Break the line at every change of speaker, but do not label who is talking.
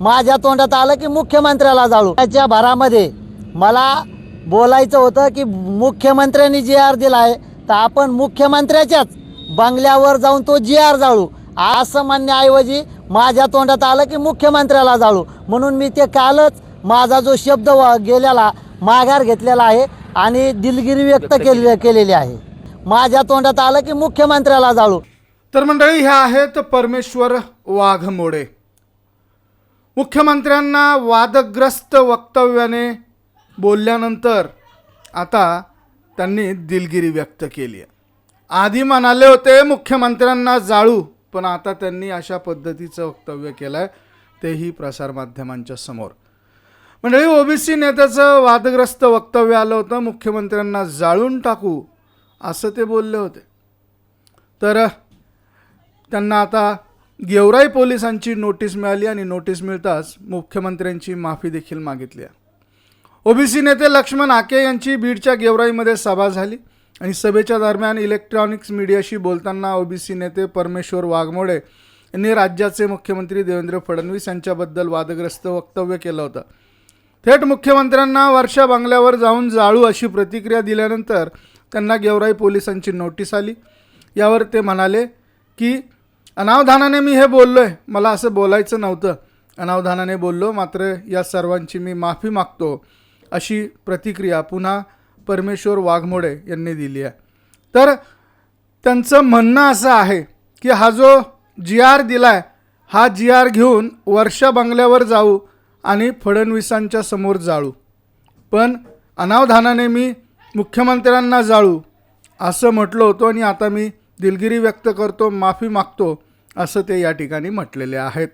माझ्या तोंडात आलं की मुख्यमंत्र्याला जाळू. त्याच्या भरामध्ये मला बोलायचं होतं की मुख्यमंत्र्यांनी जी आर दिला आहे तर आपण मुख्यमंत्र्याच्याच बंगल्यावर जाऊन तो जी आर जाळू. असं म्हणण्याऐवजी माझ्या तोंडात आलं की मुख्यमंत्र्याला जाळू. म्हणून मी ते कालच माझा जो शब्द व- गेलेला माघार घेतलेला आहे आणि दिलगिरी व्यक्त केली. केलेली आहे. माझ्या तोंडात आलं की मुख्यमंत्र्याला जाळू.
तर मंडळी ह्या आहेत परमेश्वर वाघमोडे. मुख्यमंत्र्यांना वादग्रस्त वक्तव्याने बोलल्यानंतर आता त्यांनी दिलगिरी व्यक्त केली आहे. आधी म्हणाले होते मुख्यमंत्र्यांना जाळू पण आता त्यांनी अशा पद्धतीचं वक्तव्य केलं आहे तेही प्रसारमाध्यमांच्या समोर. मंडळी ओबीसी नेत्याचं वादग्रस्त वक्तव्य आलं होतं मुख्यमंत्र्यांना जाळून टाकू असं ते बोलले होते. तर त्यांना आता गेवराई पोलिसांची नोटीस मिळाली आणि नोटीस मिळताच मुख्यमंत्र्यांची माफी देखील मागितली ओबीसी नेते लक्ष्मण आके यांची बीडच्या गेवराईमध्ये सभा झाली आणि सभेच्या दरम्यान इलेक्ट्रॉनिक्स मीडियाशी बोलताना ओबीसी नेते परमेश्वर वाघमोडे यांनी राज्याचे मुख्यमंत्री देवेंद्र फडणवीस यांच्याबद्दल वादग्रस्त वक्तव्य केलं होतं. थेट मुख्यमंत्र्यांना वर्षा बंगल्यावर जाऊन जाळू अशी प्रतिक्रिया दिल्यानंतर त्यांना गेवराई पोलिसांची नोटीस आली. यावर ते म्हणाले की अनावधानाने मी हे बोललो आहे मला असं बोलायचं नव्हतं. अनावधानाने बोललो मात्र या सर्वांची मी माफी मागतो अशी प्रतिक्रिया पुन्हा परमेश्वर वाघमोडे यांनी दिली आहे. तर त्यांचं म्हणणं असं आहे की हा जो जी आर दिला आहे हा जी आर घेऊन वर्षा बंगल्यावर जाऊ आणि फडणवीसांच्या समोर जाळू. पण अनावधानाने मी मुख्यमंत्र्यांना जाळू असं म्हटलं होतं आणि आता मी दिलगिरी व्यक्त करतो माफी मागतो. असं ते या ठिकाणी म्हटलेले आहेत.